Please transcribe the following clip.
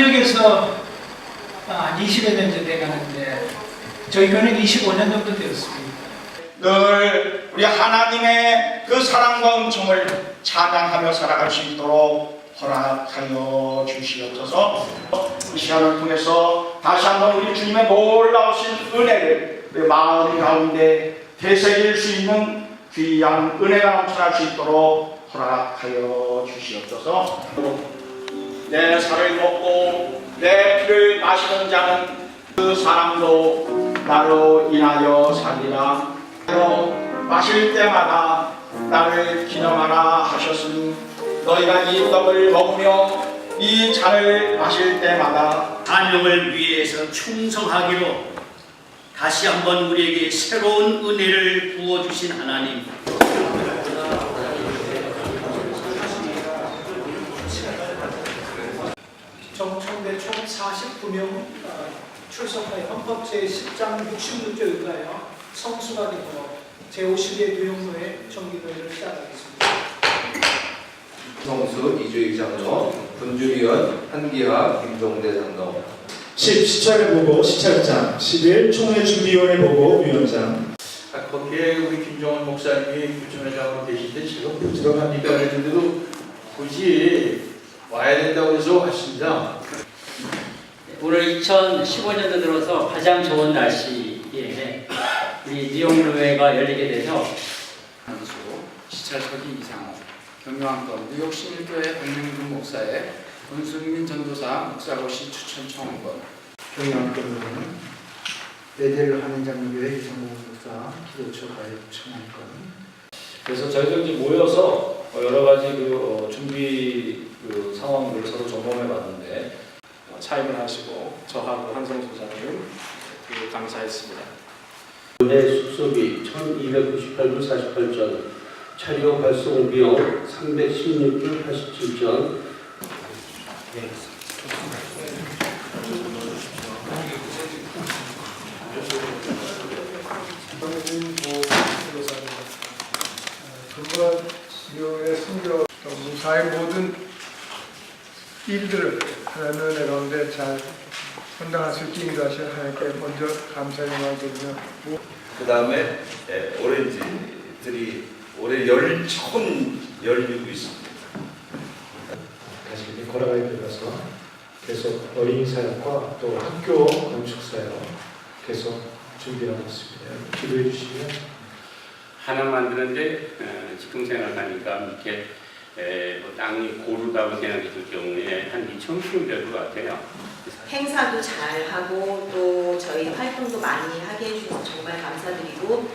지역에서 아, 20여 년째 돼가는데 저희 교는 25년 정도 되었습니다. 늘 우리 하나님의 그 사랑과 은총을 찬양하며 살아갈 수 있도록 허락하여 주시옵소서 이 시간을 통해서 다시 한번 우리 주님의 놀라우신 은혜를 우리 마음 가운데 되새길 수 있는 귀한 은혜가 넘쳐날 수 있도록 허락하여 주시옵소서 내 살을 먹고 내 피를 마시는 자는 그 사람도 나로 인하여 살리라. 로 마실 때마다 나를 기념하라 하셨으니 너희가 이 떡을 먹으며 이 잔을 마실 때마다 사명을 위해서 충성하기로 다시 한번 우리에게 새로운 은혜를 부어주신 하나님 정청대 총 49명 어, 출석하여 헌법 제10장 66조에 의하여 성수가 되도록 제52회 교육로의 정기도회를 시작하겠습니다. 성수 이주익 장로, 군주위원 한기하 김종대 장로, 10. 시찰을 보고 시찰장 11. 총회 준비위원회 보고 위원장 아, 거기에 우리 김정은 목사님이 부천회장으로 계실 때 제가 부지런합니까 그랬는데도 굳이 와야 된다고 해서 왔습니다. 오늘 2015년도 들어서 가장 좋은 날씨에 우리 니용교회가 열리게 돼서 한수, 시찰서기 이상호, 경영학과 뉴욕 신일교회 박명준 목사의 권순민 전도사 목사고시 추천 청원 경영학교는 베델 한인장로교회 유성공 목사 기도처 가입 청원권. 그래서 저희도 이제 모여서 어, 여러 가지 그 어, 준비 그 상황들을 서로 점검해 봤는데 어, 차임을 하시고 저하고 한성 소장님 그 감사했습니다. 내 숙소비 1298불 48전, 차료 발송 비용 316불 87전, 정진 보 변호사입니다. 그동안 교회 선교 또 무사의 모든 일들을 하나님의 가운데 잘 감당할 수 있게 인도하신 하나님께 먼저 감사의 영광을 드리며 그 다음에 오렌지들이 올해 열 처음 열리고 있습니다. 다시 이렇게 걸어가게 되어서 계속 어린이 사역과 또 학교 건축 사역 계속 준비하고 있습니다. 기도해 주시면 하나 만드는데 어, 직통 생각하니까 이렇게 에, 뭐 땅이 고르다고 생각이 들 경우에 한 2천 평될것 같아요. 행사도 잘 하고 또 저희 활동도 많이 하게 해주셔서 정말 감사드리고